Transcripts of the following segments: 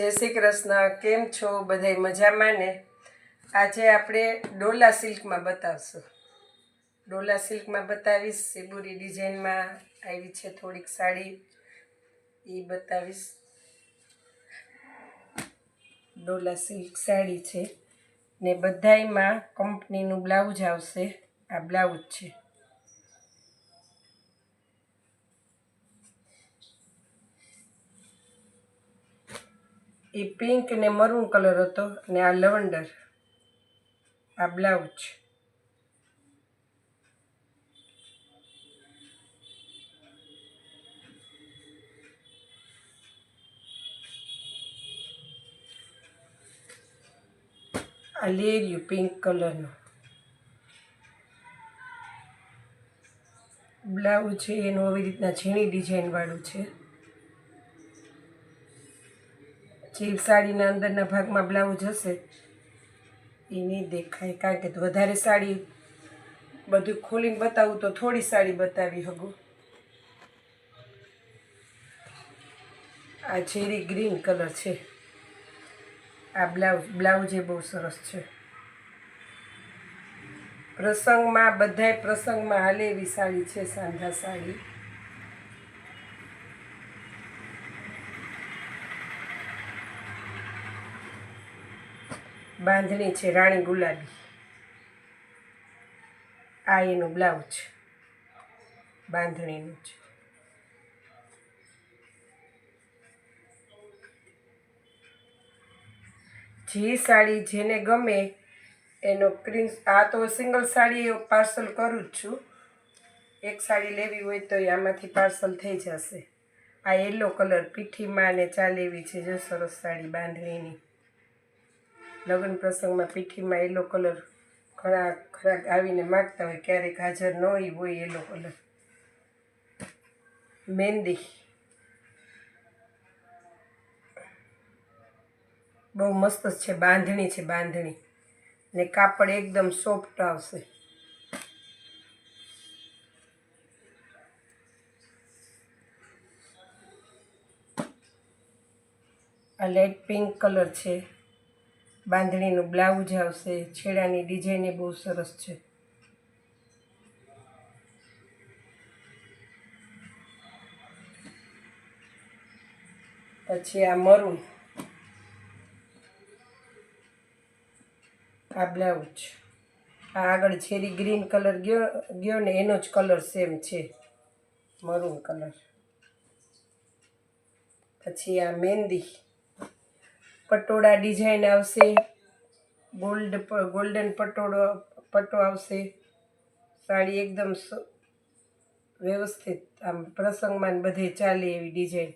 જય શ્રી કૃષ્ણ, કેમ છો? બધાય મજામાં ને? આજે આપણે ડોલા સિલ્કમાં બતાવશું. ડોલા સિલ્કમાં બતાવીશ સિબુરી ડિઝાઇનમાં આવી છે થોડીક સાડી. એ બતાવીશ. ડોલા સિલ્ક સાડી છે ને બધાયમાં કંપનીનું બ્લાઉઝ આવશે. આ બ્લાઉઝ છે. એ પિંક ને મરૂન કલર હતો ને આ લવંડર, આ બ્લાઉઝ. આ લેરિયું પિંક કલરનું. બ્લાઉઝ છે, એનું આવી રીતના ઝીણી ડિઝાઇનવાળું છે. જે સાડીના અંદરના ભાગમાં બ્લાઉઝ હશે, એ નહીં દેખાય. કારણ કે વધારે સાડી બધું ખોલીને બતાવું તો થોડી સાડી બતાવી હગો. આ ચેરી ગ્રીન કલર છે. આ બ્લાઉઝ બ્લાઉઝ એ બહુ સરસ છે. પ્રસંગમાં, બધાય પ્રસંગમાં હાલે એવી સાડી છે, સાંધા સાડી. બાંધણી છે, રાણી ગુલાબી. આ એનું બ્લાઉઝ બાંધણીનું છે. જે સાડી જેને ગમે એનો પ્રિન્સ, આ તો સિંગલ સાડી પાર્સલ કરું જ છું. એક સાડી લેવી હોય તો આમાંથી પાર્સલ થઈ જશે. આ યલો કલર, પીઠીમાં ને ચાલે એવી છે, જો સરસ સાડી બાંધણીની. લગ્ન પ્રસંગમાં પીઠીમાં યલો કલર ઘણા ખરાક આવીને માગતા હોય, ક્યારેક હાજર ન હોય હોય યલો કલર મહેંદી. બહુ મસ્ત છે, બાંધણી છે, બાંધણી. ને કાપડ એકદમ સોફ્ટ આવશે. આ લાઇટ પિંક કલર છે. બાંધણીનું બ્લાઉઝ આવશે, છેડાની ડિઝાઇન એ બહુ સરસ છે. પછી આ મરૂન. આ બ્લાઉઝ. આ આગળ છેરી ગ્રીન કલર ગયો ગયો ને એનો જ કલર સેમ છે. Maroon colour. પછી આ મહેંદી પટોળા ડિઝાઇન આવશે. ગોલ્ડ ગોલ્ડન પટોળો પટ્ટો આવશે. સાડી એકદમ વ્યવસ્થિત આમ પ્રસંગમાં બધે ચાલે એવી ડિઝાઇન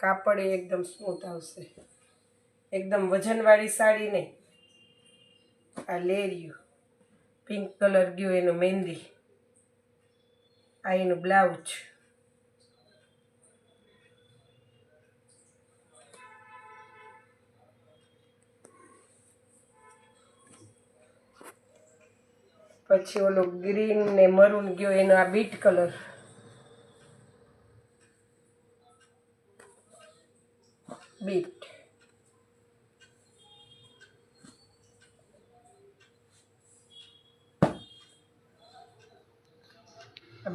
કાપડ એ એકદમ સ્મૂથ આવશે. એકદમ વજનવાળી સાડી નહીં. આ લેરિયું પિંક કલર ગયો એનું મહેંદી. આ એનું બ્લાઉઝ પછી ઓલો ગ્રીન ને મરૂન ગયો, એનો આ બીટ કલર બીટ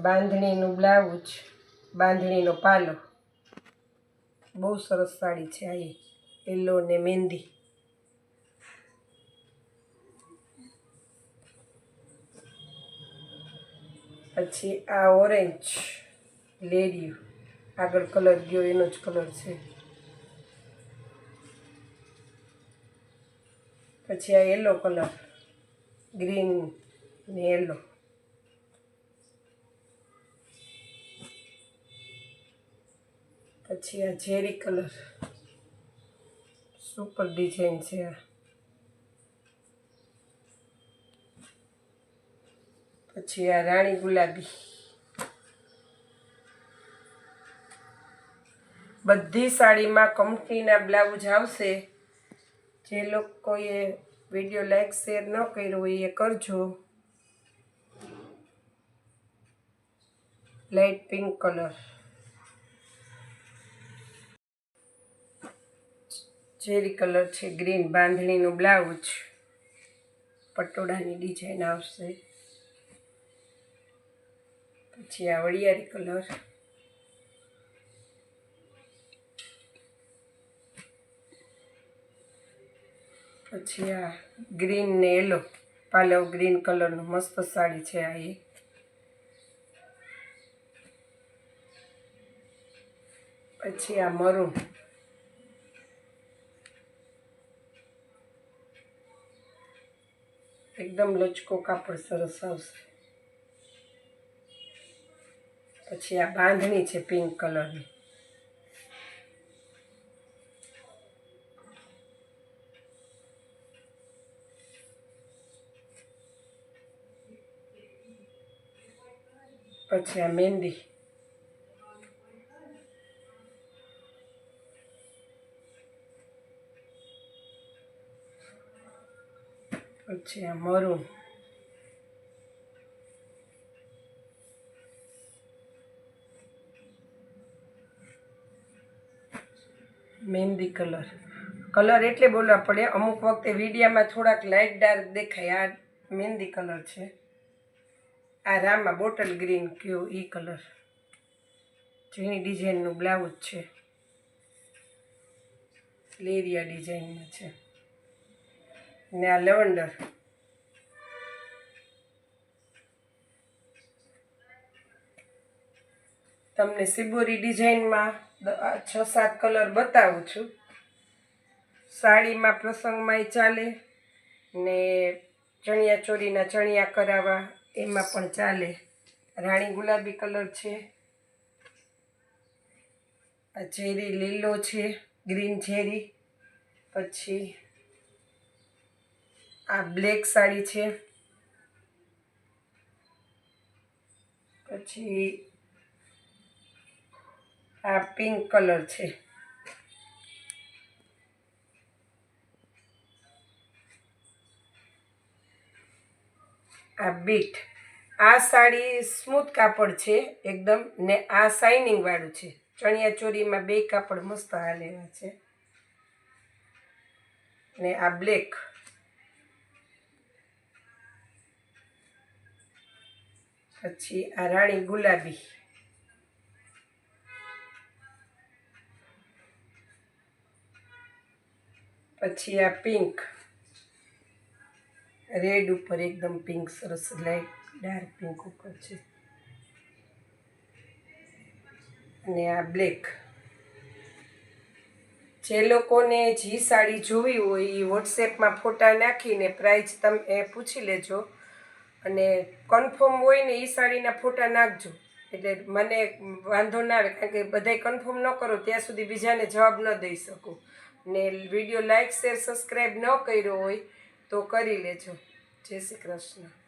બાંધણીનું બ્લાઉઝ બાંધણીનો પાલો. બહુ સરસ સાડી છે આ યલો ને મહેંદી. પછી આ ઓરેન્જ લેરિયું આગળ કલર ગયો, એનો જ કલર છે. પછી આ યલો કલર ગ્રીન ને યલો પછી આ ઝેરી કલર સુપર ડિઝાઇન છે આ. પછી આ રાણી ગુલાબી. બધી સાડીમાં કંપનીના બ્લાઉઝ આવશે. જે લોકોએ વીડિયો લાઈક, શેર ન કર્યો હોય એ કરજો. Light pink colour. Cherry colour છે ગ્રીન, બાંધણીનું બ્લાઉઝ. પટોળાની ડિઝાઇન આવશે. પછી આ વળિયારી કલર. પછી આ ગ્રીન ને યલો પાલવ ગ્રીન કલરનું મસ્ત સાડી છે આ એ પછી આ મરૂન એકદમ લચકો કાપડ સરસ આવશે. પછી આ બાંધણી છે પિંક કલરની. પછી આ મહેંદી. પછી આ મરૂન મહેંદી કલર. કલર એટલે બોલવા પડે, અમુક વખતે વિડીયામાં થોડાક લાઇટ ડાર્ક દેખાય, આ મહેંદી કલર છે. આ રામા બોટલ ગ્રીન કયો એ કલર. જેની ડિઝાઇનનું બ્લાઉઝ છે. લેરિયા ડિઝાઇનનું છે. ને આ લેવન્ડર તમને સિબોરી ડિઝાઇનમાં છ સાત કલર બતાવું છું. સાડીમાં પ્રસંગમાંય ચાલે ને ચણિયા ચોરીના ચણિયા કરાવવા એમાં પણ ચાલે. રાણી ગુલાબી કલર છે. આ ચેરી લીલો છે ગ્રીન ચેરી પછી આ બ્લેક સાડી છે. પછી આ પિંક કલર છે. આ બીટ. આ સાડી સ્મૂથ કાપડ છે એકદમ ને આ શાઇનિંગ વાળું છે. ચણિયા ચોરીમાં બે કાપડ મસ્ત હાલેલા છે. ને આ બ્લેક પછી આ રાણી ગુલાબી. પછી આ પિંક રેડ ઉપર એકદમ પિંક સરસ લાઈટ ડાર્ક પિંક ઉપર છે. અને આ બ્લેક જે લોકોને જે સાડી જોવી હોય એ વોટ્સએપમાં ફોટા નાખીને પ્રાઇસ તમે પૂછી લેજો. અને કન્ફર્મ હોય ને એ સાડીના ફોટા નાખજો. એટલે મને વાંધો ના આવે, કારણ કે બધાય કન્ફર્મ ન કરો, ત્યાં સુધી બીજાને જવાબ ન દઈ શકું. ને વીડિયો લાઇક શેર સબસ્ક્રાઈબ ન કર્યો હોય તો કરી લેજો. જય શ્રી કૃષ્ણ.